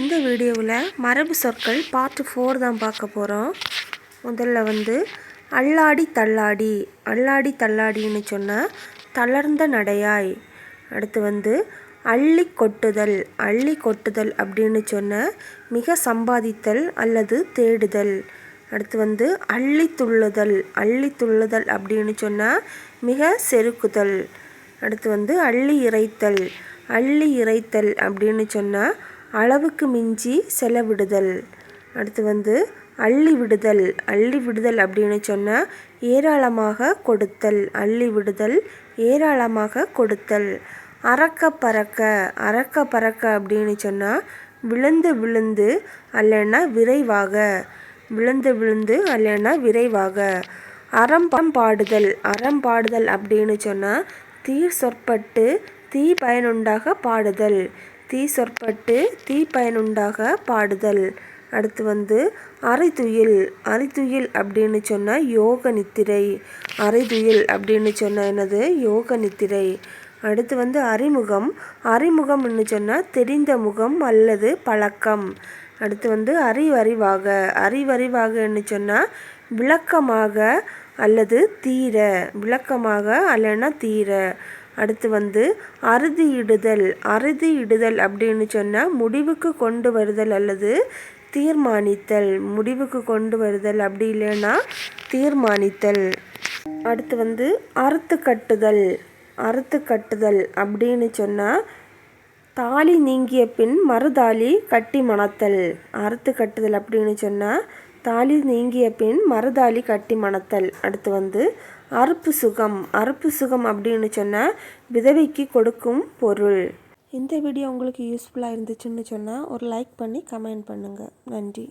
இந்த வீடியோவில் மரபு சொற்கள் பார்ட் ஃபோர் தான் பார்க்க போகிறோம் முதல்ல வந்து அல்லாடி தள்ளாடி. அல்லாடி தள்ளாடின்னு சொன்னால் தளர்ந்த நடையாய். அடுத்து வந்து அள்ளி கொட்டுதல். அள்ளி கொட்டுதல் அப்படின்னு சொன்ன மிக சம்பாதித்தல் அல்லது தேடுதல். அடுத்து வந்து அள்ளி துள்ளுதல். அள்ளி துள்ளுதல் அப்படின்னு சொன்னால் மிக செருக்குதல். அடுத்து வந்து அள்ளி இறைத்தல். அள்ளி இறைத்தல் அப்படின்னு சொன்னால் அளவுக்கு மிஞ்சி செலவிடுதல். அடுத்து வந்து அள்ளி விடுதல். அள்ளி விடுதல் அப்படின்னு சொன்னால் ஏராளமாக கொடுத்தல். அள்ளி விடுதல் ஏராளமாக கொடுத்தல். அறக்க பறக்க. அறக்க பறக்க அப்படின்னு சொன்னால் விழுந்து விழுந்து அல்லைன்னா விரைவாக. விழுந்து விழுந்து அல்லைன்னா விரைவாக. அறம் பாடுதல். அறம் பாடுதல் அப்படின்னு சொன்னால் தீர் சொற்பட்டு தீ பயனுண்டாக பாடுதல். தீ சொற்பட்டு தீ பயனுண்டாக பாடுதல். அடுத்து வந்து அரைத்துயில் அரைதுயில் அப்படின்னு சொன்னால் யோக நித்திரை. அரைதுயில் அப்படின்னு சொன்னால் என்னது? யோக நித்திரை. அடுத்து வந்து அறிமுகம். அறிமுகம்னு சொன்னால் தெரிந்த முகம் அல்லது பழக்கம். அடுத்து வந்து அறிவறிவாக. அறிவறிவாகன்னு சொன்னால் விளக்கமாக அல்லது தீர. விளக்கமாக அல்லனா தீர. அடுத்து வந்து அறுதி இடுதல் அறுதி இடுதல் அப்படின்னு சொன்னால் முடிவுக்கு கொண்டு வருதல் அல்லது தீர்மானித்தல். முடிவுக்கு கொண்டு வருதல் அப்படி இல்லைன்னா தீர்மானித்தல். அடுத்து வந்து அறுத்து கட்டுதல். அறுத்து கட்டுதல் அப்படின்னு சொன்னால் தாலி நீங்கிய பின் மறுதாலி கட்டி மணத்தல். அறுத்து கட்டுதல் அப்படின்னு சொன்னால் தாலி நீங்கிய பின் மறுதாலி கட்டி மணத்தல். அடுத்து வந்து அறுப்பு சுகம். அறுப்பு சுகம் அப்படின்னு சொன்னால் விதவைக்கு கொடுக்கும் பொருள். இந்த வீடியோ உங்களுக்கு யூஸ்ஃபுல்லாக இருந்துச்சுன்னு சொன்னால் ஒரு லைக் பண்ணி கமெண்ட் பண்ணுங்கள் நன்றி.